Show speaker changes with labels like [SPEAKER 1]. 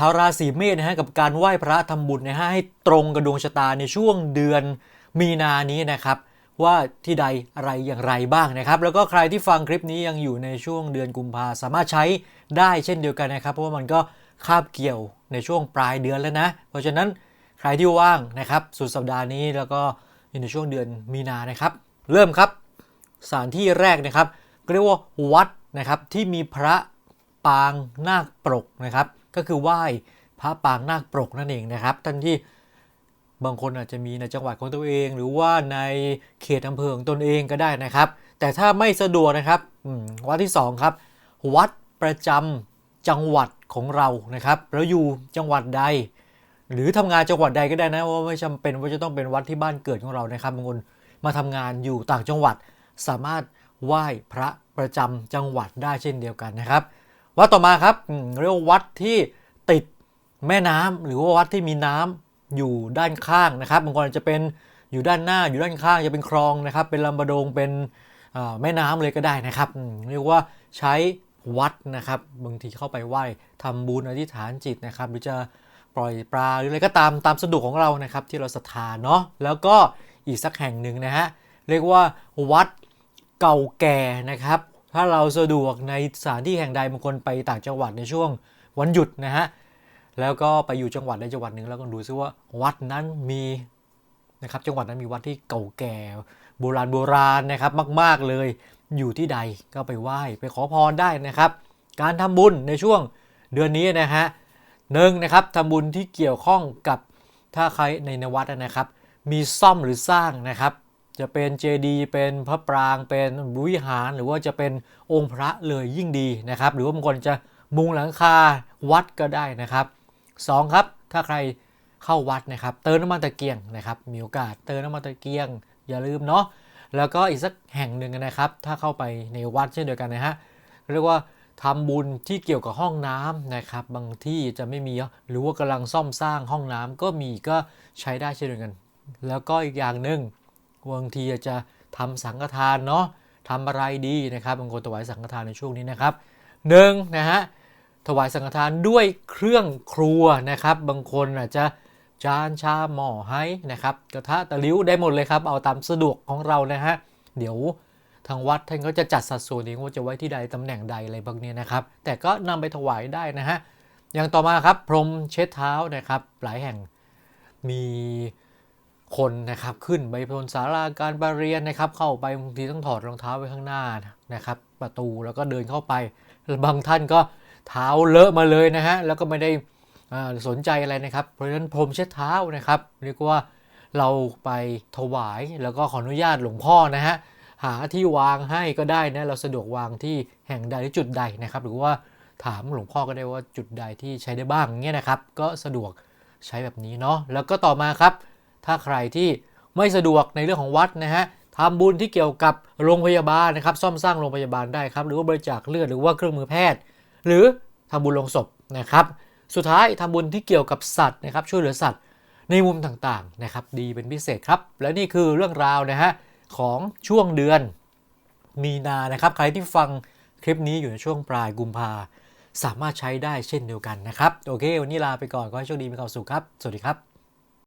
[SPEAKER 1] ชาวราศีเมษนะฮะกับการไหว้พระทำบุญนะฮะให้ตรงกับดวงชะตาในช่วงเดือนมีนานี้นะครับว่าที่ใดอะไรอย่างไรบ้างนะครับ แล้วก็ใครที่ฟังคลิปนี้ยังอยู่ในช่วงเดือนกุมภาสามารถใช้ได้เช่นเดียวกันนะครับ เพราะว่ามันก็คาบเกี่ยวในช่วงปลายเดือนแล้วนะ เพราะฉะนั้นใครที่ว่างนะครับสุดสัปดาห์นี้แล้วก็อยู่ในช่วงเดือนมีนานะครับ เริ่มครับสถานที่แรกนะครับเรียกว่าวัดนะครับที่มีพระปางนาคปรกนะครับ ก็คือไหว้พระปางนาคปรกนั่นเองนะครับท่านที่บางคนอาจจะมีในจังหวัดของตัวเอง หรือว่าในเขตอำเภอของตนเองก็ได้นะครับ แต่ถ้าไม่สะดวกนะครับวัดที่สองครับวัดประจำจังหวัดของเรานะครับแล้วอยู่จังหวัดใด หรือทำงานจังหวัดใดก็ได้นะว่าไม่จำเป็นว่าจะต้องเป็นวัดที่บ้านเกิดของเรานะครับบางคนมาทำงานอยู่ต่างจังหวัด สามารถไหว้พระประจำจังหวัดได้เช่นเดียวกันนะครับ วัดต่อมาครับเรียกว่าวัดที่ติดแม่น้ำหรือว่าวัดที่มีน้ำอยู่ด้านข้างนะครับบางคนจะเป็นอยู่ด้านหน้าอยู่ด้านข้างจะเป็นคลองนะครับ เป็นลำบะโดงเป็นแม่น้ำเลยก็ได้นะครับเรียกว่าใช้วัดนะครับบางทีเข้าไปไหว้ทำบุญอธิษฐานจิตนะครับหรือจะปล่อยปลาหรืออะไรก็ตามตามสะดวกของเรานะครับที่เราศรัทธาเนาะแล้วก็อีกสักแห่งหนึ่งนะฮะเรียกว่าวัดเก่าแก่นะครับ ถ้าเราสะดวกในสถานที่แห่งใดบางคนไปต่างจังหวัดในช่วงวันหยุดนะฮะแล้วก็ไปอยู่จังหวัดใดจังหวัดหนึ่งแล้วก็ดูซิว่าวัดนั้นมีนะครับจังหวัดนั้นมีวัดที่เก่าแก่โบราณโบราณนะครับมาก ๆ เลยอยู่ที่ใดก็ไปไหว้ไปขอพรได้นะครับ การทำบุญในช่วงเดือนนี้นะฮะหนึ่งนะครับทำบุญที่เกี่ยวข้องกับถ้าใครในนวัดนะครับ มีซ่อมหรือสร้างนะครับ จะเป็นเจดีย์เป็นพระปรางเป็นวิหาร หรือว่าจะเป็นองค์พระเลยยิ่งดีนะครับ หรือว่าบางคนจะมุงหลังคาวัดก็ได้นะครับสองครับ ถ้าใครเข้าวัดนะครับ เติมน้ำมันตะเกียงนะครับมีโอกาสเติมน้ำมันตะเกียง อย่าลืมเนาะแล้วก็อีกสักแห่งหนึ่งนะครับ ถ้าเข้าไปในวัดเช่นเดียวกันนะฮะเรียกว่าทำบุญที่เกี่ยวกับห้องน้ำนะครับ บางที่จะไม่มีหรือว่ากำลังซ่อมสร้างห้องน้ำก็มีก็ใช้ได้เช่นเดียวกัน แล้วก็อีกอย่างหนึ่ง บางทีจะทำสังฆทานเนาะทำอะไรดีนะครับบางคนถวายสังฆทานในช่วงนี้นะครับหนึ่งนะฮะถวายสังฆทานด้วยเครื่องครัวนะครับ บางคนอาจจะจานชาหม้อไห้นะครับกระทะตะลิ้วได้หมดเลยครับ เอาตามสะดวกของเรานะฮะเดี๋ยวทางวัดท่านก็จะจัดสัดส่วนเองว่าจะไว้ที่ใดตำแหน่งใดอะไรบางเนี้นะครับ แต่ก็นำไปถวายได้นะฮะอย่างต่อมาครับพรมเช็ดเท้านะครับ หลายแห่งมี คนนะครับขึ้นไปบนศาลาการประเรียนนะครับ เข้าไปบางทีต้องถอดรองเท้าไว้ข้างหน้านะครับ ประตูแล้วก็เดินเข้าไป บางท่านก็เท้าเลอะมาเลยนะฮะแล้วก็ไม่ได้สนใจอะไรนะครับ เพราะฉะนั้นพรมเช็ดเท้านะครับเรียกว่าเราไปถวายแล้วก็ขออนุญาตหลวงพ่อนะฮะหาที่วางให้ก็ได้นะเราสะดวกวางที่แห่งใดหรือจุดใดนะครับ หรือว่าถามหลวงพ่อก็ได้ว่าจุดใดที่ใช้ได้บ้างเงี้ยนะครับ ก็สะดวกใช้แบบนี้เนาะแล้วก็ต่อมาครับ ถ้าใครที่ไม่สะดวกในเรื่องของวัดนะฮะทำบุญที่เกี่ยวกับโรงพยาบาลนะครับ ซ่อมสร้างโรงพยาบาลได้ครับ หรือว่าบริจาคเลือดหรือว่าเครื่องมือแพทย์ หรือทำบุญลงศพนะครับ สุดท้ายทำบุญที่เกี่ยวกับสัตว์นะครับ ช่วยเหลือสัตว์ในมุมต่างๆนะครับ ดีเป็นพิเศษครับ และนี่คือเรื่องราวนะฮะของช่วงเดือนมีนานะครับ ใครที่ฟังคลิปนี้อยู่ในช่วงปลายกุมภาสามารถใช้ได้เช่นเดียวกันนะครับ โอเค วันนี้ลาไปก่อน ขอให้โชคดีมีความสุขครับ สวัสดีครับ